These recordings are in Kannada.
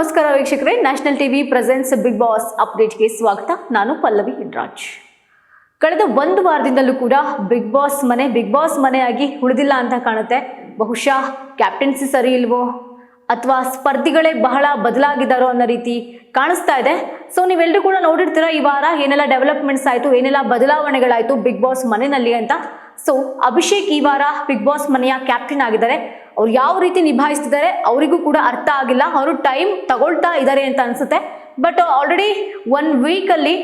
ನಮಸ್ಕಾರ ವೀಕ್ಷಕರೇ. National TV presents big boss ಅಪ್ಡೇಟ್ಗೆ ಸ್ವಾಗತ. ನಾನು ಪಲ್ಲವಿ ಹಿಡ್ರಾಜ್ ಕಳೆದ ಒಂದು ವಾರದಿಂದಲೂ ಕೂಡ ಬಿಗ್ ಬಾಸ್ ಮನೆ ಬಿಗ್ ಬಾಸ್ ಮನೆಯಾಗಿ ಉಳಿದಿಲ್ಲ ಅಂತ ಕಾಣುತ್ತೆ. ಬಹುಶಃ ಕ್ಯಾಪ್ಟನ್ಸಿ ಸರಿ ಇಲ್ವೋ? ಅಥವಾ ಸ್ಪರ್ಧಿಗಳೇ ಬಹಳ ಬದಲಾಗಿದ್ದಾರೋ ಅನ್ನೋ ರೀತಿ ಕಾಣಿಸ್ತಾ ಇದೆ. ಸೊ ನೀವೆಲ್ಲರೂ ಕೂಡ ನೋಡಿರ್ತೀರ, ಈ ವಾರ ಏನೆಲ್ಲ ಡೆವಲಪ್ಮೆಂಟ್ಸ್ ಆಯಿತು, ಏನೆಲ್ಲ ಬದಲಾವಣೆಗಳಾಯಿತು ಬಿಗ್ ಬಾಸ್ ಮನೆಯಲ್ಲಿ ಅಂತ. ಸೊ ಅಭಿಷೇಕ್ ಈ ವಾರ ಬಿಗ್ ಬಾಸ್ ಮನೆಯ ಕ್ಯಾಪ್ಟನ್ ಆಗಿದ್ದಾರೆ. ಅವ್ರು ಯಾವ ರೀತಿ ನಿಭಾಯಿಸ್ತಿದ್ದಾರೆ ಅವರಿಗೂ ಕೂಡ ಅರ್ಥ ಆಗಿಲ್ಲ. ಅವರು ಟೈಮ್ ತಗೊಳ್ತಾ ಇದ್ದಾರೆ ಅಂತ ಅನ್ಸುತ್ತೆ. ಬಟ್ ಆಲ್ರೆಡಿ ಒನ್ ವೀಕಲ್ಲಿ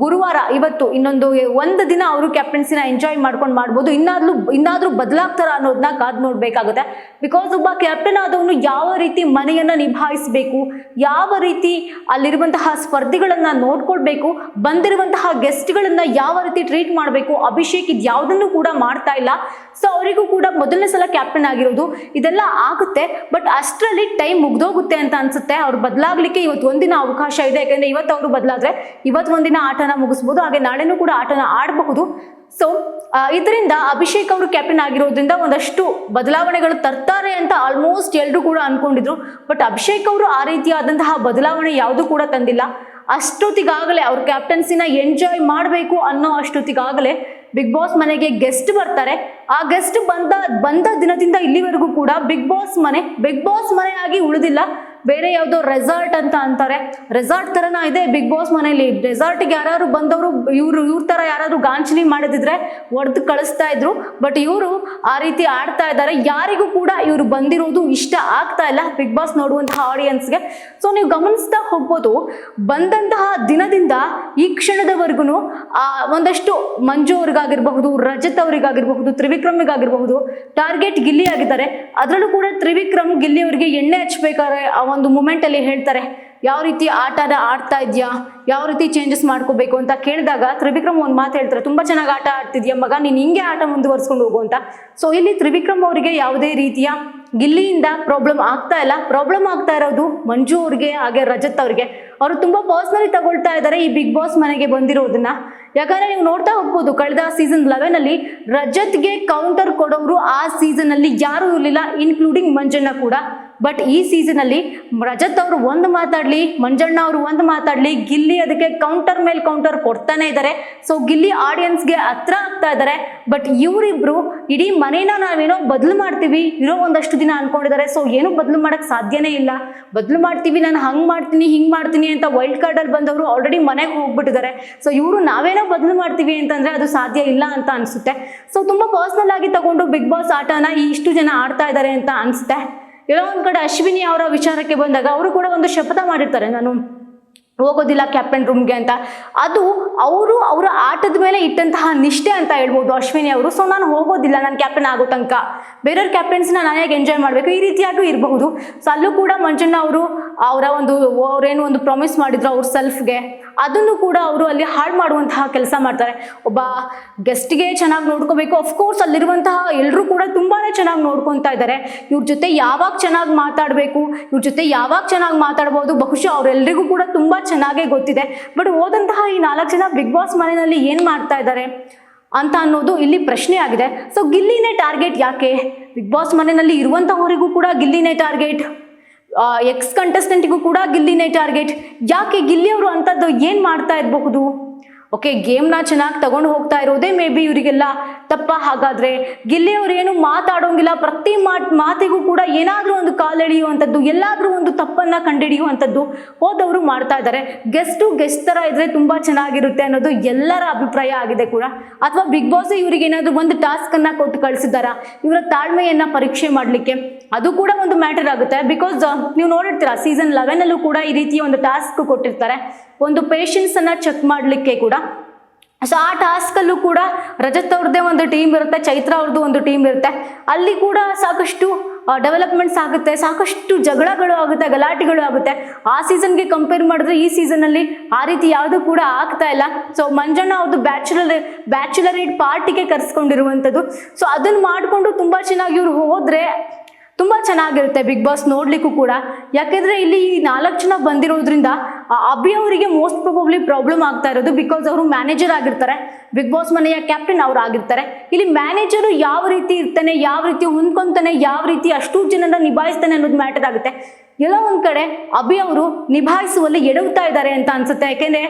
ಗುರುವಾರ ಇವತ್ತು ಇನ್ನೊಂದು ಒಂದು ದಿನ ಅವರು ಕ್ಯಾಪ್ಟನ್ಸಿನ ಎಂಜಾಯ್ ಮಾಡ್ಕೊಂಡು ಮಾಡ್ಬೋದು. ಇನ್ನಾದ್ರೂ ಇನ್ನಾದ್ರೂ ಬದಲಾಗ್ತಾರ ಅನ್ನೋದನ್ನ ಕಾದ್ ನೋಡ್ಬೇಕಾಗುತ್ತೆ. ಬಿಕಾಸ್ ಒಬ್ಬ ಕ್ಯಾಪ್ಟನ್ ಆದವನು ಯಾವ ರೀತಿ ಮನೆಯನ್ನ ನಿಭಾಯಿಸಬೇಕು, ಯಾವ ರೀತಿ ಅಲ್ಲಿರುವಂತಹ ಸ್ಪರ್ಧಿಗಳನ್ನ ನೋಡ್ಕೊಳ್ಬೇಕು, ಬಂದಿರುವಂತಹ ಗೆಸ್ಟ್ಗಳನ್ನ ಯಾವ ರೀತಿ ಟ್ರೀಟ್ ಮಾಡಬೇಕು, ಅಭಿಷೇಕ್ ಇದು ಯಾವುದನ್ನು ಕೂಡ ಮಾಡ್ತಾ ಇಲ್ಲ. ಸೊ ಅವರಿಗೂ ಕೂಡ ಮೊದಲನೇ ಸಲ ಕ್ಯಾಪ್ಟನ್ ಆಗಿರೋದು. ಇದೆಲ್ಲ ಆಗುತ್ತೆ ಬಟ್ ಅಷ್ಟರಲ್ಲಿ ಟೈಮ್ ಮುಗ್ದೋಗುತ್ತೆ ಅಂತ ಅನ್ಸುತ್ತೆ. ಅವ್ರು ಬದಲಾಗ್ಲಿಕ್ಕೆ ಇವತ್ತು ಒಂದಿನ ಅವಕಾಶ ಇದೆ. ಯಾಕಂದ್ರೆ ಇವತ್ತು ಅವರು ಬದಲಾದ್ರೆ, ಇವತ್ತು ಒಂದಿನ ಆಟನ ಮುಗಿಸ್ಬೋದು, ಹಾಗೆ ನಾಳೆನೂ ಕೂಡ ಆಟನ ಆಡಬಹುದು. ಸೊ ಇದರಿಂದ ಅಭಿಷೇಕ್ ಅವರು ಕ್ಯಾಪ್ಟನ್ ಆಗಿರೋದ್ರಿಂದ ಒಂದಷ್ಟು ಬದಲಾವಣೆಗಳು ತರ್ತಾರೆ ಅಂತ ಆಲ್ಮೋಸ್ಟ್ ಎಲ್ಲರೂ ಕೂಡ ಅನ್ಕೊಂಡಿದ್ರು. ಬಟ್ ಅಭಿಷೇಕ್ ಅವರು ಆ ರೀತಿಯಾದಂತಹ ಬದಲಾವಣೆ ಯಾವುದು ಕೂಡ ತಂದಿಲ್ಲ. ಅಷ್ಟೊತ್ತಿಗಾಗಲೇ ಅವ್ರ ಕ್ಯಾಪ್ಟನ್ಸಿನ ಎಂಜಾಯ್ ಮಾಡಬೇಕು ಅನ್ನೋ ಅಷ್ಟೊತ್ತಿಗಾಗಲೇ ಬಿಗ್ ಬಾಸ್ ಮನೆಗೆ ಗೆಸ್ಟ್ ಬರ್ತಾರೆ. ಆ ಗೆಸ್ಟ್ ಬಂದ ಬಂದ ದಿನದಿಂದ ಇಲ್ಲಿವರೆಗೂ ಕೂಡ ಬಿಗ್ ಬಾಸ್ ಮನೆ ಬಿಗ್ ಬಾಸ್ ಮನೆಯಾಗಿ ಉಳಿದಿಲ್ಲ. ಬೇರೆ ಯಾವುದೋ ರೆಸಾರ್ಟ್ ಅಂತ ಅಂತಾರೆ. ರೆಸಾರ್ಟ್ ಥರನ ಇದೆ ಬಿಗ್ ಬಾಸ್ ಮನೆಯಲ್ಲಿ ರೆಸಾರ್ಟ್ಗೆ ಯಾರು ಬಂದವರು, ಇವರು, ಇವ್ರ ಥರ ಯಾರಾದರೂ ಗಾಂಚಲಿ ಮಾಡಿದಿದ್ರೆ ಒಡೆದು ಕಳಿಸ್ತಾ ಇದ್ರು. ಬಟ್ ಇವರು ಆ ರೀತಿ ಆಡ್ತಾ ಇದ್ದಾರೆ. ಯಾರಿಗೂ ಕೂಡ ಇವರು ಬಂದಿರೋದು ಇಷ್ಟ ಆಗ್ತಾ ಇಲ್ಲ ಬಿಗ್ ಬಾಸ್ ನೋಡುವಂತಹ ಆಡಿಯನ್ಸ್ಗೆ ಸೊ ನೀವು ಗಮನಿಸ್ತಾ ಹೋಗ್ಬೋದು, ಬಂದಂತಹ ದಿನದಿಂದ ಈ ಕ್ಷಣದವರೆಗೂ ಒಂದಷ್ಟು ಮಂಜು ಅವ್ರಿಗಾಗಿರಬಹುದು, ರಜತ್ ಅವರಿಗಾಗಿರಬಹುದು ತ್ರಿವಿಕ್ರಮಿಗಾಗಿರಬಹುದು ಟಾರ್ಗೆಟ್ ಗಿಲ್ಲಿ ಆಗಿದ್ದಾರೆ ಅದರಲ್ಲೂ ಕೂಡ ತ್ರಿವಿಕ್ರಮ್ ಗಿಲ್ಲಿ ಅವರಿಗೆ ಎಣ್ಣೆ ಹಚ್ಬೇಕಾದ್ರೆ ಒಂದು ಮೂಮೆಂಟ್ ಅಲ್ಲಿ ಹೇಳ್ತಾರೆ, ಯಾವ ರೀತಿ ಆಟನ ಆಡ್ತಾ ಇದೆಯಾ? ಯಾವ ರೀತಿ ಚೇಂಜಸ್ ಮಾಡ್ಕೋಬೇಕು? ಅಂತ ಕೇಳಿದಾಗ ತ್ರಿವಿಕ್ರಮ್ ಒಂದು ಮಾತು ಹೇಳ್ತಾರೆ, ತುಂಬಾ ಚೆನ್ನಾಗಿ ಆಟ ಆಡ್ತಿದ್ಯಾ ಮಗ? ನೀನು ಹಿಂಗೆ ಆಟ ಮುಂದುವರ್ಸ್ಕೊಂಡು ಹೋಗು ಅಂತ. ಸೊ ಇಲ್ಲಿ ತ್ರಿವಿಕ್ರಮ್ ಅವರಿಗೆ ಯಾವುದೇ ರೀತಿಯ ಗಿಲ್ಲಿಯಿಂದ ಪ್ರಾಬ್ಲಮ್ ಆಗ್ತಾ ಇಲ್ಲ. ಪ್ರಾಬ್ಲಮ್ ಆಗ್ತಾ ಇರೋದು ಮಂಜು ಅವ್ರಿಗೆ, ಹಾಗೆ ರಜತ್ ಅವ್ರಿಗೆ. ಅವರು ತುಂಬಾ ಪರ್ಸ್ನಲಿ ತಗೊಳ್ತಾ ಇದ್ದಾರೆ ಈ ಬಿಗ್ ಬಾಸ್ ಮನೆಗೆ ಬಂದಿರೋದನ್ನ. ಯಾಕಂದ್ರೆ ನೀವು ನೋಡ್ತಾ ಹೋಗ್ಬೋದು, ಕಳೆದ ಸೀಸನ್ ಲೆವೆನ್ ಅಲ್ಲಿ ರಜತ್ಗೆ ಕೌಂಟರ್ ಕೊಡೋರು ಆ ಸೀಸನ್ ಅಲ್ಲಿ ಯಾರು ಇರಲಿಲ್ಲ ಇನ್ಕ್ಲೂಡಿಂಗ್ ಮಂಜಣ್ಣ ಕೂಡ. ಬಟ್ ಈ ಸೀಸನ್ ಅಲ್ಲಿ ರಜತ್ ಅವರು ಒಂದು ಮಾತಾಡ್ಲಿ, ಮಂಜಣ್ಣ ಅವರು ಒಂದು ಮಾತಾಡ್ಲಿ, ಗಿಲ್ಲಿ ಅದಕ್ಕೆ ಕೌಂಟರ್ ಮೇಲೆ ಕೌಂಟರ್ ಕೊಡ್ತಾನೆ ಇದ್ದಾರೆ ಸೊ ಗಿಲ್ಲಿ ಆಡಿಯನ್ಸ್ಗೆ ಹತ್ರ ಆಗ್ತಾ ಇದ್ದಾರೆ ಬಟ್ ಇವರಿಬ್ರು ಇಡೀ ಮನೇನ ನಾವೇನೋ ಬದಲು ಮಾಡ್ತೀವಿ ಇರೋ ಒಂದಷ್ಟು ದಿನ ಅನ್ಕೊಂಡಿದ್ದಾರೆ ಸೊ ಏನು ಬದಲು ಮಾಡಕ್ ಸಾಧ್ಯನೇ ಇಲ್ಲ. ಬದಲು ಮಾಡ್ತೀವಿ, ನಾನು ಹಂಗ್ ಮಾಡ್ತೀನಿ, ಹಿಂಗ್ ಮಾಡ್ತೀನಿ ಅಂತ ವೈಲ್ಡ್ ಕಾರ್ಡ್ ಅಲ್ಲಿ ಬಂದವರು ಆಲ್ರೆಡಿ ಮನೆಗೆ ಹೋಗ್ಬಿಟ್ಟಿದ್ದಾರೆ ಸೊ ಇವರು ನಾವೇನೋ ಬದಲು ಮಾಡ್ತೀವಿ ಅಂತಂದ್ರೆ ಅದು ಸಾಧ್ಯ ಇಲ್ಲ ಅಂತ ಅನ್ಸುತ್ತೆ. ಸೊ ತುಂಬಾ ಪರ್ಸನಲ್ ಆಗಿ ತಗೊಂಡು ಬಿಗ್ ಬಾಸ್ ಆಟನ ಇಷ್ಟು ಜನ ಆಡ್ತಾ ಇದ್ದಾರೆ ಅಂತ ಅನ್ಸುತ್ತೆ. ಎಲ್ಲೋ ಒಂದು ಕಡೆ ಅಶ್ವಿನಿ ಅವರ ವಿಚಾರಕ್ಕೆ ಬಂದಾಗ ಅವರು ಕೂಡ ಒಂದು ಶಪಥ ಮಾಡಿರ್ತಾರೆ, ನಾನು ಹೋಗೋದಿಲ್ಲ ಕ್ಯಾಪ್ಟನ್ ರೂಮ್ಗೆ ಅಂತ. ಅದು ಅವರು ಅವರ ಆಟದ ಮೇಲೆ ಇಟ್ಟಂತಹ ನಿಷ್ಠೆ ಅಂತ ಹೇಳ್ಬೋದು ಅಶ್ವಿನಿ ಅವರು. ಸೊ ನಾನು ಹೋಗೋದಿಲ್ಲ, ನಾನು ಕ್ಯಾಪ್ಟನ್ ಆಗೋ ತನಕ. ಬೇರೆಯವ್ರ ಕ್ಯಾಪ್ಟನ್ಸ್ನ ನಾನು ಹೇಗೆ ಎಂಜಾಯ್ ಮಾಡಬೇಕು? ಈ ರೀತಿಯಾಗೂ ಇರಬಹುದು. ಸೊ ಅಲ್ಲೂ ಕೂಡ ಮಂಜಣ್ಣ ಅವರು ಅವರ ಒಂದು ಅವರೇನು ಒಂದು ಪ್ರಾಮಿಸ್ ಮಾಡಿದ್ರು ಅವ್ರ ಸೆಲ್ಫ್ಗೆ ಅದನ್ನು ಕೂಡ ಅವರು ಅಲ್ಲಿ ಹಾಳು ಮಾಡುವಂತಹ ಕೆಲಸ ಮಾಡ್ತಾರೆ. ಒಬ್ಬ ಗೆಸ್ಟ್ಗೆ ಚೆನ್ನಾಗಿ ನೋಡ್ಕೋಬೇಕು. ಅಫ್ಕೋರ್ಸ್ ಅಲ್ಲಿರುವಂತಹ ಎಲ್ಲರೂ ಕೂಡ ತುಂಬಾ ಚೆನ್ನಾಗಿ ನೋಡ್ಕೊತಾ ಇದ್ದಾರೆ. ಇವ್ರ ಜೊತೆ ಯಾವಾಗ ಚೆನ್ನಾಗಿ ಮಾತಾಡಬೇಕು, ಇವ್ರ ಜೊತೆ ಯಾವಾಗ ಚೆನ್ನಾಗಿ ಮಾತಾಡ್ಬೋದು, ಬಹುಶಃ ಅವರೆಲ್ಲರಿಗೂ ಕೂಡ ತುಂಬ ಚೆನ್ನಾಗೇ ಗೊತ್ತಿದೆ. ಬಟ್ ಹೋದಂತಹ ಈ ನಾಲ್ಕು ಜನ ಬಿಗ್ ಬಾಸ್ ಮನೆಯಲ್ಲಿ ಏನು ಮಾಡ್ತಾ ಇದ್ದಾರೆ ಅಂತ ಅನ್ನೋದು ಇಲ್ಲಿ ಪ್ರಶ್ನೆ ಆಗಿದೆ. ಸೊ ಗಿಲ್ಲಿನೇ ಟಾರ್ಗೆಟ್ ಯಾಕೆ? ಬಿಗ್ ಬಾಸ್ ಮನೆಯಲ್ಲಿ ಇರುವಂತಹವರಿಗೂ ಕೂಡ ಗಿಲ್ಲಿನೇ ಟಾರ್ಗೆಟ್ ಎಕ್ಸ್ ಕಂಟೆಸ್ಟೆಂಟಿಗೂ ಕೂಡ ಗಿಲ್ಲಿನೇ ಟಾರ್ಗೆಟ್. ಯಾಕೆ ಗಿಲ್ಲಿ ಅವರು ಅಂಥದ್ದು ಏನು ಮಾಡ್ತಾ ಇರಬಹುದು? ಓಕೆ ಗೇಮ್ನ ಚೆನ್ನಾಗಿ ತಗೊಂಡು ಹೋಗ್ತಾ ಇರೋದೇ ಮೇ ಬಿ ಇವರಿಗೆಲ್ಲ ತಪ್ಪ. ಹಾಗಾದ್ರೆ ಗಿಲ್ಲಿ ಅವ್ರು ಏನು ಮಾತಾಡೋಂಗಿಲ್ಲ. ಪ್ರತಿ ಮಾತ್, ಮಾತಿಗೂ ಕೂಡ ಏನಾದರೂ ಒಂದು ಕಾಲೆಳೆಯುವಂಥದ್ದು ಎಲ್ಲಾದರೂ ಒಂದು ತಪ್ಪನ್ನ ಕಂಡುಹಿಡಿಯುವಂಥದ್ದು ಹೋದವರು ಮಾಡ್ತಾ ಇದ್ದಾರೆ. ಗೆಸ್ಟು ಗೆಸ್ಟ್ ಥರ ಇದ್ರೆ ತುಂಬ ಚೆನ್ನಾಗಿರುತ್ತೆ ಅನ್ನೋದು ಎಲ್ಲರ ಅಭಿಪ್ರಾಯ ಆಗಿದೆ ಕೂಡ. ಅಥವಾ ಬಿಗ್ ಬಾಸ್ ಇವರಿಗೆ ಏನಾದರೂ ಒಂದು ಟಾಸ್ಕನ್ನು ಕೊಟ್ಟು ಕಳಿಸಿದಾರ ಇವರ ತಾಳ್ಮೆಯನ್ನ ಪರೀಕ್ಷೆ ಮಾಡಲಿಕ್ಕೆ. ಅದು ಕೂಡ ಒಂದು ಮ್ಯಾಟರ್ ಆಗುತ್ತೆ. ಬಿಕಾಸ್ ನೀವು ನೋಡಿರ್ತೀರಾ ಸೀಸನ್ ಲೆವೆನಲ್ಲೂ ಕೂಡ ಈ ರೀತಿಯ ಒಂದು ಟಾಸ್ಕ್ ಕೊಟ್ಟಿರ್ತಾರೆ. ಒಂದು ಪೇಷನ್ಸನ್ನು ಚೆಕ್ ಮಾಡಲಿಕ್ಕೆ ಕೂಡ. ಸೊ ಆ ಟಾಸ್ಕಲ್ಲೂ ಕೂಡ ರಜತ್ ಅವ್ರದ್ದೇ ಒಂದು ಟೀಮ್ ಇರುತ್ತೆ, ಚೈತ್ರ ಅವ್ರದ್ದು ಒಂದು ಟೀಮ್ ಇರುತ್ತೆ. ಅಲ್ಲಿ ಕೂಡ ಸಾಕಷ್ಟು ಡೆವಲಪ್ಮೆಂಟ್ಸ್ ಆಗುತ್ತೆ, ಸಾಕಷ್ಟು ಜಗಳಗಳು ಆಗುತ್ತೆ, ಗಲಾಟೆಗಳು ಆಗುತ್ತೆ. ಆ ಸೀಸನ್ಗೆ ಕಂಪೇರ್ ಮಾಡಿದ್ರೆ ಈ ಸೀಸನಲ್ಲಿ ಆ ರೀತಿ ಯಾವುದು ಕೂಡ ಆಗ್ತಾ ಇಲ್ಲ. ಸೊ ಮಂಜಣ್ಣ ಅವ್ರದ್ದು ಬ್ಯಾಚುಲರ್ ಬ್ಯಾಚುಲರೇಟ್ ಪಾರ್ಟಿಗೆ ಕರೆಸ್ಕೊಂಡಿರುವಂಥದ್ದು. ಸೊ ಅದನ್ನು ಮಾಡಿಕೊಂಡು ತುಂಬ ಚೆನ್ನಾಗಿ ಇವ್ರು ಹೋದರೆ ತುಂಬ ಚೆನ್ನಾಗಿರುತ್ತೆ ಬಿಗ್ ಬಾಸ್ ನೋಡ್ಲಿಕ್ಕೂ ಕೂಡ. ಯಾಕೆಂದರೆ ಇಲ್ಲಿ ಈ ನಾಲ್ಕು ಜನ ಬಂದಿರೋದ್ರಿಂದ ಅಭಿ ಅವರಿಗೆ ಮೋಸ್ಟ್ ಪ್ರಾಬಬ್ಲಿ ಪ್ರಾಬ್ಲಮ್ ಆಗ್ತಾ ಇರೋದು ಬಿಕಾಸ್ ಅವರು ಮ್ಯಾನೇಜರ್ ಆಗಿರ್ತಾರೆ. ಬಿಗ್ ಬಾಸ್ ಮನೆಯ ಕ್ಯಾಪ್ಟನ್ ಅವ್ರು ಆಗಿರ್ತಾರೆ. ಇಲ್ಲಿ ಮ್ಯಾನೇಜರು ಯಾವ ರೀತಿ ಇರ್ತಾನೆ, ಯಾವ ರೀತಿ ಹೊಂದ್ಕೊಂತಾನೆ, ಯಾವ ರೀತಿ ಅಷ್ಟು ಜನನ ನಿಭಾಯಿಸ್ತಾನೆ ಅನ್ನೋದು ಮ್ಯಾಟರ್ ಆಗುತ್ತೆ. ಎಲ್ಲ ಒಂದ್ ಕಡೆ ಅಭಿ ಅವರು ನಿಭಾಯಿಸುವಲ್ಲಿ ಎಡವುತ್ತಾ ಇದ್ದಾರೆ ಅಂತ ಅನ್ಸುತ್ತೆ. ಯಾಕೆಂದ್ರೆ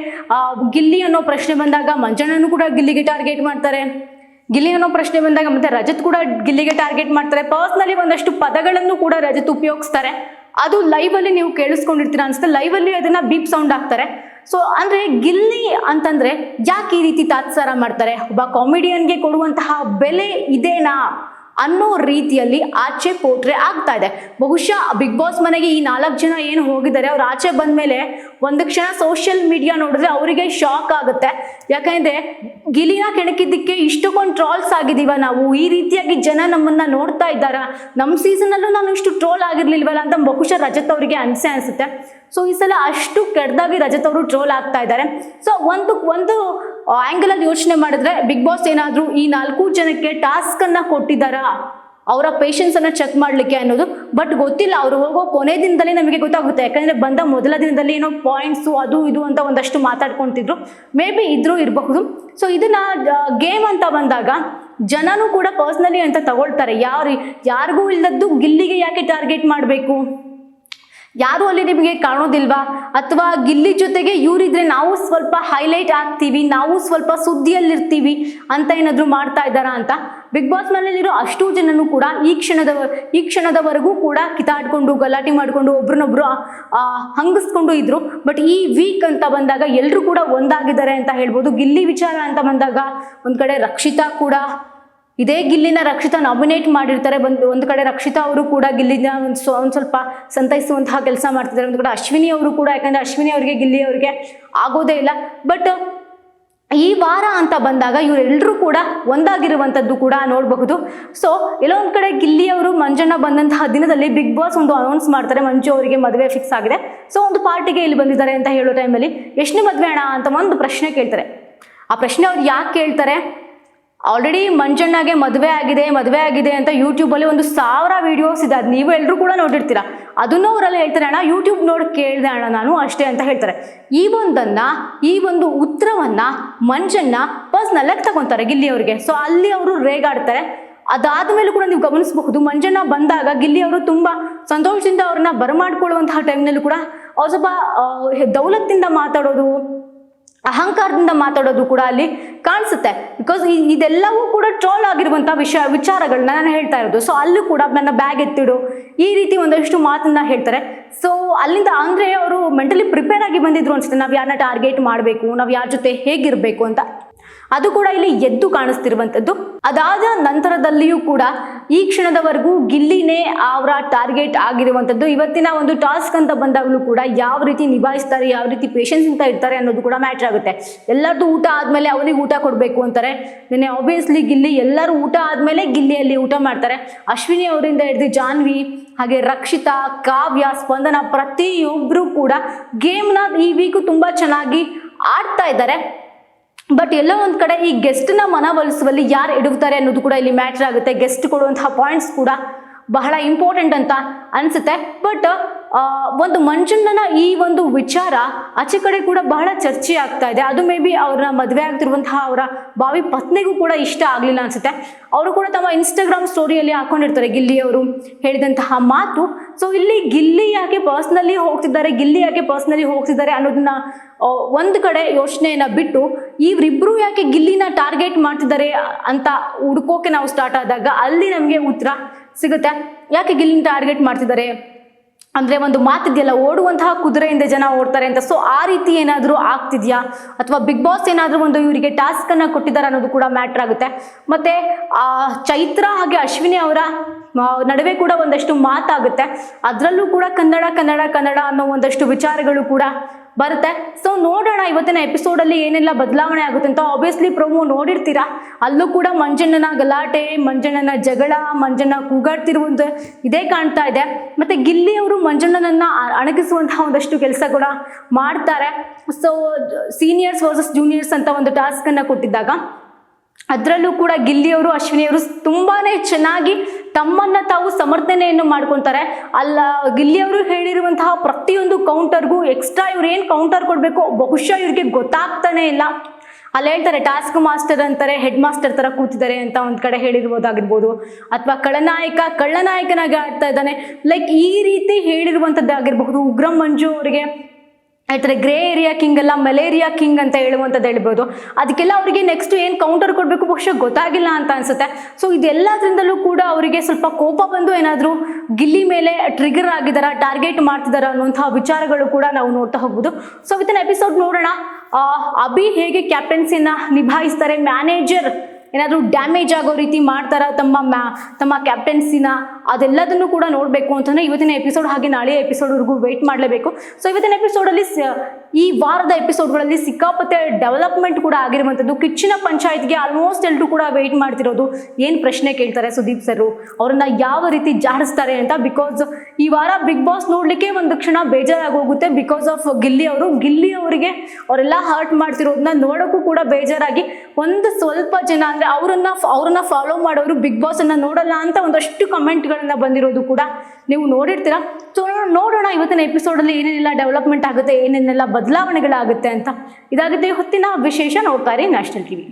ಗಿಲ್ಲಿ ಅನ್ನೋ ಪ್ರಶ್ನೆ ಬಂದಾಗ ಮಂಜಣ್ಣನು ಕೂಡ ಗಿಲ್ಲಿಗೆ ಟಾರ್ಗೆಟ್ ಮಾಡ್ತಾರೆ. ಗಿಲ್ಲಿ ಅನ್ನೋ ಪ್ರಶ್ನೆ ಬಂದಾಗ ಮತ್ತೆ ರಜತ್ ಕೂಡ ಗಿಲ್ಲಿಗೆ ಟಾರ್ಗೆಟ್ ಮಾಡ್ತಾರೆ. ಪರ್ಸ್ನಲಿ ಒಂದಷ್ಟು ಪದಗಳನ್ನು ಕೂಡ ರಜತ್ ಉಪಯೋಗಿಸ್ತಾರೆ. ಅದು ಲೈವ್ ಅಲ್ಲಿ ನೀವು ಕೇಳಿಸ್ಕೊಂಡಿರ್ತೀರ ಅನ್ಸುತ್ತೆ. ಲೈವ್ ಅಲ್ಲಿ ಅದನ್ನ ಬೀಪ್ ಸೌಂಡ್ ಹಾಕ್ತಾರೆ. ಸೊ ಅಂದ್ರೆ ಗಿಲ್ಲಿ ಅಂತಂದ್ರೆ ಯಾಕೆ ಈ ರೀತಿ ತಾತ್ಸಾರ ಮಾಡ್ತಾರೆ? ಒಬ್ಬ ಕಾಮಿಡಿಯನ್ಗೆ ಕೊಡುವಂತಹ ಬೆಲೆ ಇದೇನಾ? ಅನ್ನೋ ರೀತಿಯಲ್ಲಿ ಆಚೆ ಪೋಟ್ರೆ ಆಗ್ತಾ ಇದೆ. ಬಹುಶಃ ಬಿಗ್ ಬಾಸ್ ಮನೆಗೆ ಈ ನಾಲ್ಕು ಜನ ಏನು ಹೋಗಿದ್ದಾರೆ, ಅವ್ರು ಆಚೆ ಬಂದ ಮೇಲೆ ಒಂದು ಕ್ಷಣ ಸೋಷಿಯಲ್ ಮೀಡಿಯಾ ನೋಡಿದ್ರೆ ಅವರಿಗೆ ಶಾಕ್ ಆಗುತ್ತೆ. ಯಾಕಂದ್ರೆ ಗಿಲಿನ ಕೆಣಕಿದ್ದಕ್ಕೆ ಇಷ್ಟಕ್ಕೊಂದು ಟ್ರಾಲ್ಸ್ ಆಗಿದೀವ ನಾವು. ಈ ರೀತಿಯಾಗಿ ಜನ ನಮ್ಮನ್ನ ನೋಡ್ತಾ ಇದ್ದಾರ? ನಮ್ಮ ಸೀಸನಲ್ಲೂ ನಾನು ಇಷ್ಟು ಟ್ರೋಲ್ ಆಗಿರ್ಲಿಲ್ವಲ್ಲ ಅಂತ ಬಹುಶಃ ರಜತ್ ಅವರಿಗೆ ಅನ್ಸೆ ಅನ್ಸುತ್ತೆ. ಸೊ ಈ ಸಲ ಅಷ್ಟು ಕೆಡ್ದಾಗಿ ರಜತ್ ಅವರು ಟ್ರೋಲ್ ಆಗ್ತಾ ಇದ್ದಾರೆ. ಸೊ ಒಂದು ಒಂದು ಆಂಗಲ್ ಅಲ್ಲಿ ಯೋಚನೆ ಮಾಡಿದ್ರೆ ಬಿಗ್ ಬಾಸ್ ಏನಾದರೂ ಈ ನಾಲ್ಕು ಜನಕ್ಕೆ ಟಾಸ್ಕ್ ಅನ್ನ ಕೊಟ್ಟಿದ್ದಾರಾ? ಅವರ ಪೇಷನ್ಸ್ ಅನ್ನ ಚೆಕ್ ಮಾಡ್ಲಿಕ್ಕೆ ಅನ್ನೋದು. ಬಟ್ ಗೊತ್ತಿಲ್ಲ, ಅವರು ಹೋಗೋ ಕೊನೆ ದಿನದಲ್ಲಿ ನಮಗೆ ಗೊತ್ತಾಗುತ್ತೆ. ಯಾಕಂದ್ರೆ ಬಂದ ಮೊದಲ ದಿನದಲ್ಲಿ ಏನೋ ಪಾಯಿಂಟ್ಸು ಅದು ಇದು ಅಂತ ಒಂದಷ್ಟು ಮಾತಾಡ್ಕೊಂತಿದ್ರು. ಮೇ ಬಿ ಇದ್ರೂ ಇರಬಹುದು. ಸೊ ಇದನ್ನ ಗೇಮ್ ಅಂತ ಬಂದಾಗ ಜನನೂ ಕೂಡ ಪರ್ಸ್ನಲಿ ಅಂತ ತಗೊಳ್ತಾರೆ. ಯಾರು, ಯಾರಿಗೂ ಇಲ್ಲದ್ದು ಗಿಲ್ಲಿಗೆ ಯಾಕೆ ಟಾರ್ಗೆಟ್ ಮಾಡಬೇಕು? ಯಾರು ಅಲ್ಲಿ ನಿಮಗೆ ಕಾಣೋದಿಲ್ವಾ? ಅಥವಾ ಗಿಲ್ಲಿ ಜೊತೆಗೆ ಇವರಿದ್ರೆ ನಾವು ಸ್ವಲ್ಪ ಹೈಲೈಟ್ ಆಗ್ತೀವಿ, ನಾವು ಸ್ವಲ್ಪ ಸುದ್ದಿಯಲ್ಲಿರ್ತೀವಿ ಅಂತ ಏನಾದರೂ ಮಾಡ್ತಾ ಇದ್ದಾರಾ ಅಂತ? ಬಿಗ್ ಬಾಸ್ ಮನೆಯಲ್ಲಿರೋ ಅಷ್ಟು ಜನನು ಕೂಡ ಈ ಕ್ಷಣದ, ಈ ಕ್ಷಣದವರೆಗೂ ಕೂಡ ಕಿತಾಡ್ಕೊಂಡು ಗಲಾಟೆ ಮಾಡಿಕೊಂಡು ಒಬ್ರನ್ನೊಬ್ರು ಹಂಗಿಸ್ಕೊಂಡು ಇದ್ರು. ಬಟ್ ಈ ವೀಕ್ ಅಂತ ಬಂದಾಗ ಎಲ್ಲರೂ ಕೂಡ ಒಂದಾಗಿದ್ದಾರೆ ಅಂತ ಹೇಳ್ಬೋದು. ಗಿಲ್ಲಿ ವಿಚಾರ ಅಂತ ಬಂದಾಗ ಒಂದ್ ಕಡೆ ರಕ್ಷಿತಾ ಕೂಡ ಇದೇ ಗಿಲ್ಲಿನ ರಕ್ಷಿತಾ ನಾಮಿನೇಟ್ ಮಾಡಿರ್ತಾರೆ. ಬಂದು ಒಂದು ಕಡೆ ರಕ್ಷಿತಾ ಅವರು ಕೂಡ ಗಿಲ್ಲಿನ ಒಂದು ಒಂದು ಸ್ವಲ್ಪ ಸಂತೈಸುವಂತಹ ಕೆಲಸ ಮಾಡ್ತಿದ್ದಾರೆ. ಒಂದು ಕಡೆ ಅಶ್ವಿನಿ ಅವರು ಕೂಡ, ಯಾಕಂದ್ರೆ ಅಶ್ವಿನಿ ಅವರಿಗೆ, ಗಿಲ್ಲಿ ಅವರಿಗೆ ಆಗೋದೇ ಇಲ್ಲ. ಬಟ್ ಈ ವಾರ ಅಂತ ಬಂದಾಗ ಇವರೆಲ್ಲರೂ ಕೂಡ ಒಂದಾಗಿರುವಂಥದ್ದು ಕೂಡ ನೋಡಬಹುದು. ಸೊ ಎಲ್ಲೋ ಒಂದು ಕಡೆ ಗಿಲ್ಲಿಯವರು ಮಂಜಣ್ಣ ಬಂದಂತಹ ದಿನದಲ್ಲಿ ಬಿಗ್ ಬಾಸ್ ಒಂದು ಅನೌನ್ಸ್ ಮಾಡ್ತಾರೆ. ಮಂಜು ಅವರಿಗೆ ಮದುವೆ ಫಿಕ್ಸ್ ಆಗಿದೆ. ಸೊ ಒಂದು ಪಾರ್ಟಿಗೆ ಇಲ್ಲಿ ಬಂದಿದ್ದಾರೆ ಅಂತ ಹೇಳೋ ಟೈಮಲ್ಲಿ ಎಷ್ಟು ಮದುವೆ ಅಣ್ಣ ಅಂತ ಒಂದು ಪ್ರಶ್ನೆ ಕೇಳ್ತಾರೆ. ಆ ಪ್ರಶ್ನೆ ಅವ್ರು ಯಾಕೆ ಕೇಳ್ತಾರೆ? ಆಲ್ರೆಡಿ ಮಂಜಣ್ಣಗೆ ಮದುವೆ ಆಗಿದೆ ಮದುವೆ ಆಗಿದೆ ಅಂತ ಯೂಟ್ಯೂಬಲ್ಲಿ ಒಂದು ಸಾವಿರ ವಿಡಿಯೋಸ್ ಇದೆ. ಅದು ನೀವು ಎಲ್ಲರೂ ಕೂಡ ನೋಡಿರ್ತೀರ. ಅದನ್ನು ಅವರಲ್ಲಿ ಹೇಳ್ತಾರೆ, ಅಣ್ಣ ಯೂಟ್ಯೂಬ್ ನೋಡಿ ಕೇಳಿದೆ ಅಣ್ಣ, ನಾನು ಅಷ್ಟೇ ಅಂತ ಹೇಳ್ತಾರೆ. ಈ ಒಂದನ್ನ, ಈ ಒಂದು ಉತ್ತರವನ್ನ ಮಂಜಣ್ಣ ಪರ್ಸ್ನಲ್ಲಾಗಿ ತಗೊಂತಾರೆ ಗಿಲ್ಲಿ ಅವರಿಗೆ. ಸೊ ಅಲ್ಲಿ ಅವರು ರೇಗಾಡ್ತಾರೆ. ಅದಾದ ಮೇಲೆ ಕೂಡ ನೀವು ಗಮನಿಸಬಹುದು, ಮಂಜಣ್ಣ ಬಂದಾಗ ಗಿಲ್ಲಿ ಅವರು ತುಂಬ ಸಂತೋಷದಿಂದ ಅವ್ರನ್ನ ಬರಮಾಡ್ಕೊಳ್ಳುವಂತಹ ಟೈಮ್ನಲ್ಲೂ ಕೂಡ ಅವ್ರು ಸ್ವಲ್ಪ ದೌಲತ್ತಿಂದ ಮಾತಾಡೋದು ಅಹಂಕಾರದಿಂದ ಮಾತಾಡೋದು ಕೂಡ ಅಲ್ಲಿ ಕಾಣಿಸುತ್ತೆ. ಬಿಕಾಸ್ ಇದೆಲ್ಲವೂ ಕೂಡ ಟ್ರೋಲ್ ಆಗಿರುವಂಥ ವಿಷಯ ವಿಚಾರಗಳನ್ನ ನಾನು ಹೇಳ್ತಾ ಇರೋದು. ಸೊ ಅಲ್ಲೂ ಕೂಡ ನನ್ನ ಬ್ಯಾಗ್ ಎತ್ತಿಡು. ಈ ರೀತಿ ಒಂದಷ್ಟು ಮಾತನ್ನ ಹೇಳ್ತಾರೆ. ಸೊ ಅಲ್ಲಿಂದ ಅಂದರೆ ಅವರು ಮೆಂಟಲಿ ಪ್ರಿಪೇರ್ ಆಗಿ ಬಂದಿದ್ರು ಅನ್ಸುತ್ತೆ. ನಾವು ಯಾರನ್ನ ಟಾರ್ಗೆಟ್ ಮಾಡಬೇಕು, ನಾವು ಯಾರ ಜೊತೆ ಹೇಗಿರಬೇಕು ಅಂತ. ಅದು ಕೂಡ ಇಲ್ಲಿ ಎದ್ದು ಕಾಣಿಸ್ತಿರುವಂಥದ್ದು. ಅದಾದ ನಂತರದಲ್ಲಿಯೂ ಕೂಡ ಈ ಕ್ಷಣದವರೆಗೂ ಗಿಲ್ಲಿನೇ ಅವರ ಟಾರ್ಗೆಟ್ ಆಗಿರುವಂಥದ್ದು. ಇವತ್ತಿನ ಒಂದು ಟಾಸ್ಕ್ ಅಂತ ಬಂದಾಗಲೂ ಕೂಡ ಯಾವ ರೀತಿ ನಿಭಾಯಿಸ್ತಾರೆ, ಯಾವ ರೀತಿ ಪೇಷನ್ಸ್ ಅಂತ ಇರ್ತಾರೆ ಅನ್ನೋದು ಕೂಡ ಮ್ಯಾಟ್ರ್ ಆಗುತ್ತೆ. ಎಲ್ಲರದ್ದು ಊಟ ಆದಮೇಲೆ ಅವನಿಗೆ ಊಟ ಕೊಡಬೇಕು ಅಂತಾರೆ. ನಿನ್ನೆ ಆಬ್ವಿಯಸ್ಲಿ ಗಿಲ್ಲಿ ಎಲ್ಲರೂ ಊಟ ಆದಮೇಲೆ ಗಿಲ್ಲಿಯಲ್ಲಿ ಊಟ ಮಾಡ್ತಾರೆ. ಅಶ್ವಿನಿ ಅವರಿಂದ ಹಿಡಿದು ಜಾನ್ವಿ, ಹಾಗೆ ರಕ್ಷಿತಾ, ಕಾವ್ಯ, ಸ್ಪಂದನ ಪ್ರತಿಯೊಬ್ಬರೂ ಕೂಡ ಗೇಮ್ನ ಈ ವೀಕು ತುಂಬ ಚೆನ್ನಾಗಿ ಆಡ್ತಾ ಇದ್ದಾರೆ. ಬಟ್ ಎಲ್ಲ ಒಂದು ಕಡೆ ಈ ಗೆಸ್ಟ್ನ ಮನವೊಲಿಸುವಲ್ಲಿ ಯಾರು ಇಡುತ್ತಾರೆ ಅನ್ನೋದು ಕೂಡ ಇಲ್ಲಿ ಮ್ಯಾಟರ್ ಆಗುತ್ತೆ. ಗೆಸ್ಟ್ ಕೊಡುವಂತಹ ಪಾಯಿಂಟ್ಸ್ ಕೂಡ ಬಹಳ ಇಂಪಾರ್ಟೆಂಟ್ ಅಂತ ಅನಿಸುತ್ತೆ. ಬಟ್ ಒಂದು ಮಂಜುಂಡನ ಈ ಒಂದು ವಿಚಾರ ಆಚೆ ಕಡೆ ಕೂಡ ಬಹಳ ಚರ್ಚೆ ಆಗ್ತಾ ಇದೆ. ಅದು ಮೇ ಬಿ ಅವ್ರ ಮದುವೆ ಆಗ್ತಿರುವಂತಹ ಅವರ ಬಾವಿ ಪತ್ನಿಗೂ ಕೂಡ ಇಷ್ಟ ಆಗಲಿಲ್ಲ ಅನ್ಸುತ್ತೆ. ಅವರು ಕೂಡ ತಮ್ಮ ಇನ್ಸ್ಟಾಗ್ರಾಮ್ ಸ್ಟೋರಿಯಲ್ಲಿ ಹಾಕೊಂಡಿರ್ತಾರೆ ಗಿಲ್ಲಿ ಅವರು ಹೇಳಿದಂತಹ ಮಾತು. ಸೊ ಇಲ್ಲಿ ಗಿಲ್ಲಿ ಯಾಕೆ ಪರ್ಸ್ನಲಿ ಹೋಗ್ತಿದ್ದಾರೆ, ಗಿಲ್ಲಿ ಯಾಕೆ ಪರ್ಸ್ನಲಿ ಹೋಗ್ತಿದ್ದಾರೆ ಅನ್ನೋದನ್ನ ಒಂದು ಕಡೆ ಯೋಚನೆಯನ್ನ ಬಿಟ್ಟು, ಇವರಿಬ್ರು ಯಾಕೆ ಗಿಲ್ಲಿನ ಟಾರ್ಗೆಟ್ ಮಾಡ್ತಿದ್ದಾರೆ ಅಂತ ಹುಡ್ಕೋಕೆ ನಾವು ಸ್ಟಾರ್ಟ್ ಆದಾಗ ಅಲ್ಲಿ ನಮಗೆ ಉತ್ತರ ಸಿಗುತ್ತೆ. ಯಾಕೆ ಗಿಲ್ಲಿನ ಟಾರ್ಗೆಟ್ ಮಾಡ್ತಿದ್ದಾರೆ? ಅಂದ್ರೆ ಒಂದು ಮಾತಿದೆಯಲ್ಲ, ಓಡುವಂತಹ ಕುದುರೆಯಿಂದ ಜನ ಓಡ್ತಾರೆ ಅಂತ. ಸೊ ಆ ರೀತಿ ಏನಾದರೂ ಆಗ್ತಿದ್ಯಾ? ಅಥವಾ ಬಿಗ್ ಬಾಸ್ ಏನಾದರೂ ಒಂದು ಇವರಿಗೆ ಟಾಸ್ಕ್ ಅನ್ನ ಕೊಟ್ಟಿದ್ದಾರೆ ಅನ್ನೋದು ಕೂಡ ಮ್ಯಾಟ್ರ್ ಆಗುತ್ತೆ. ಮತ್ತೆ ಚೈತ್ರ ಹಾಗೆ ಅಶ್ವಿನಿ ಅವರ ನಡುವೆ ಕೂಡ ಒಂದಷ್ಟು ಮಾತಾಗುತ್ತೆ. ಅದರಲ್ಲೂ ಕೂಡ ಕನ್ನಡ ಕನ್ನಡ ಕನ್ನಡ ಅನ್ನೋ ಒಂದಷ್ಟು ವಿಚಾರಗಳು ಕೂಡ ಬರುತ್ತೆ. ಸೊ ನೋಡೋಣ, ಇವತ್ತಿನ ಎಪಿಸೋಡಲ್ಲಿ ಏನೆಲ್ಲ ಬದಲಾವಣೆ ಆಗುತ್ತೆ ಅಂತ ಆಬ್ವಿಯಸ್ಲಿ ಪ್ರೊಮೋ ನೋಡಿರ್ತೀರಾ. ಅಲ್ಲೂ ಕೂಡ ಮಂಜಣ್ಣನ ಗಲಾಟೆ, ಮಂಜಣ್ಣನ ಜಗಳ, ಮಂಜಣ್ಣ ಕೂಗಾಡ್ತಿರುವಂತ ಇದೇ ಕಾಣ್ತಾ ಇದೆ. ಮತ್ತೆ ಗಿಲ್ಲಿ ಅವರು ಮಂಜಣ್ಣನನ್ನ ಅಣಗಿಸುವಂತಹ ಒಂದಷ್ಟು ಕೆಲಸ ಕೂಡ ಮಾಡ್ತಾರೆ. ಸೊ ಸೀನಿಯರ್ಸ್ ವರ್ಸಸ್ ಜೂನಿಯರ್ಸ್ ಅಂತ ಒಂದು ಟಾಸ್ಕ್ ಅನ್ನ ಕೊಟ್ಟಿದ್ದಾಗ, ಅದರಲ್ಲೂ ಕೂಡ ಗಿಲ್ಲಿಯವರು ಅಶ್ವಿನಿಯವರು ತುಂಬಾನೇ ಚೆನ್ನಾಗಿ ತಮ್ಮನ್ನ ತಾವು ಸಮರ್ಥನೆಯನ್ನು ಮಾಡ್ಕೊತಾರೆ. ಅಲ್ಲ, ಗಿಲ್ಲಿಯವರು ಹೇಳಿರುವಂತಹ ಪ್ರತಿಯೊಂದು ಕೌಂಟರ್ಗೂ ಎಕ್ಸ್ಟ್ರಾ ಇವ್ರು ಏನು ಕೌಂಟರ್ ಕೊಡಬೇಕು, ಬಹುಶಃ ಇವ್ರಿಗೆ ಗೊತ್ತಾಗ್ತಾನೆ ಇಲ್ಲ. ಅಲ್ಲಿ ಹೇಳ್ತಾರೆ ಟಾಸ್ಕ್ ಮಾಸ್ಟರ್ ಅಂತಾರೆ ಹೆಡ್ ಮಾಸ್ಟರ್ ತರ ಕೂತಿದ್ದಾರೆ ಅಂತ ಒಂದ್ ಕಡೆ ಹೇಳಿರ್ಬೋದಾಗಿರ್ಬೋದು. ಅಥವಾ ಕಳನಾಯಕ ಕಳ್ಳನಾಯಕನಾಗಿ ಆಡ್ತಾ ಇದ್ದಾನೆ. ಲೈಕ್ ಈ ರೀತಿ ಹೇಳಿರುವಂತದ್ದಾಗಿರ್ಬಹುದು ಉಗ್ರಂ ಮಂಜು ಅವರಿಗೆ. ಹೇಳ್ತಾರೆ, ಗ್ರೇ ಏರಿಯಾ ಕಿಂಗ್ ಅಲ್ಲ, ಮಲೇರಿಯಾ ಕಿಂಗ್ ಅಂತ ಹೇಳುವಂಥದ್ದು ಹೇಳ್ಬೋದು. ಅದಕ್ಕೆಲ್ಲ ಅವರಿಗೆ ನೆಕ್ಸ್ಟ್ ಏನು ಕೌಂಟರ್ ಕೊಡಬೇಕು ಬಹುಶಃ ಗೊತ್ತಾಗಿಲ್ಲ ಅಂತ ಅನ್ಸುತ್ತೆ. ಸೊ ಇದೆಲ್ಲದ್ರಿಂದಲೂ ಕೂಡ ಅವರಿಗೆ ಸ್ವಲ್ಪ ಕೋಪ ಬಂದು ಏನಾದರೂ ಗಿಲ್ಲಿ ಮೇಲೆ ಟ್ರಿಗರ್ ಆಗಿದಾರ ಟಾರ್ಗೆಟ್ ಮಾಡ್ತಿದಾರ ಅನ್ನುವಂತಹ ವಿಚಾರಗಳು ಕೂಡ ನಾವು ನೋಡ್ತಾ ಹೋಗ್ಬೋದು. ಸೊ ವಿತ್ ಎಪಿಸೋಡ್ ನೋಡೋಣ. ಅಭಿ ಹೇಗೆ ಕ್ಯಾಪ್ಟನ್ಸಿನ ನಿಭಾಯಿಸ್ತಾರೆ ಮ್ಯಾನೇಜರ್ ಏನಾದರೂ ಡ್ಯಾಮೇಜ್ ಆಗೋ ರೀತಿ ಮಾಡ್ತಾರ ತಮ್ಮ ಮ್ಯಾ ತಮ್ಮ ಕ್ಯಾಪ್ಟನ್ಸಿನ ಅದೆಲ್ಲದನ್ನು ಕೂಡ ನೋಡಬೇಕು ಅಂತಂದರೆ ಇವತ್ತಿನ ಎಪಿಸೋಡ್ ಹಾಗೆ ನಾಳೆ ಎಪಿಸೋಡ್ವರೆಗೂ ವೆಯ್ಟ್ ಮಾಡಲೇಬೇಕು. ಸೊ ಇವತ್ತಿನ ಎಪಿಸೋಡಲ್ಲಿ ಈ ವಾರದ ಎಪಿಸೋಡ್ಗಳಲ್ಲಿ ಸಿಕ್ಕಾಪತ್ತೆ ಡೆವಲಪ್ಮೆಂಟ್ ಕೂಡ ಆಗಿರುವಂಥದ್ದು. ಕಿಚ್ಚಿನ ಪಂಚಾಯತ್ಗೆ ಆಲ್ಮೋಸ್ಟ್ ಎಲ್ಲರೂ ಕೂಡ ವೆಯ್ಟ್ ಮಾಡ್ತಿರೋದು. ಏನು ಪ್ರಶ್ನೆ ಕೇಳ್ತಾರೆ ಸುದೀಪ್ ಸರ್ ಅವರನ್ನು ಯಾವ ರೀತಿ ಜಾಡಿಸ್ತಾರೆ ಅಂತ? ಬಿಕಾಸ್ ಈ ವಾರ ಬಿಗ್ ಬಾಸ್ ನೋಡ್ಲಿಕ್ಕೆ ಒಂದು ಕ್ಷಣ ಬೇಜಾರಾಗೋಗುತ್ತೆ ಬಿಕಾಸ್ ಆಫ್ ಗಿಲ್ಲಿ ಅವರು. ಗಿಲ್ಲಿ ಅವರಿಗೆ ಅವರೆಲ್ಲ ಹರ್ಟ್ ಮಾಡ್ತಿರೋದನ್ನ ನೋಡೋಕ್ಕೂ ಕೂಡ ಬೇಜಾರಾಗಿ ಒಂದು ಸ್ವಲ್ಪ ಜನ ಅಂದರೆ ಅವರನ್ನ ಅವ್ರನ್ನ ಫಾಲೋ ಮಾಡೋರು ಬಿಗ್ ಬಾಸ್ ಅನ್ನ ನೋಡಲ್ಲ ಅಂತ ಒಂದಷ್ಟು ಕಮೆಂಟ್ಗಳನ್ನ ಬಂದಿರೋದು ಕೂಡ ನೀವು ನೋಡಿರ್ತೀರಾ. ಸೊ ನೋಡೋಣ ಇವತ್ತಿನ ಎಪಿಸೋಡಲ್ಲಿ ಏನೇನೆಲ್ಲ ಡೆವಲಪ್ಮೆಂಟ್ ಆಗುತ್ತೆ, ಏನೇನೆಲ್ಲ ಬದಲಾವಣೆಗಳಾಗುತ್ತೆ ಅಂತ. ಇದಾಗುತ್ತೆ ಹೊತ್ತಿನ ವಿಶೇಷ ನೋಡ್ತಾರೆ ನ್ಯಾಷನಲ್ ಟಿವಿ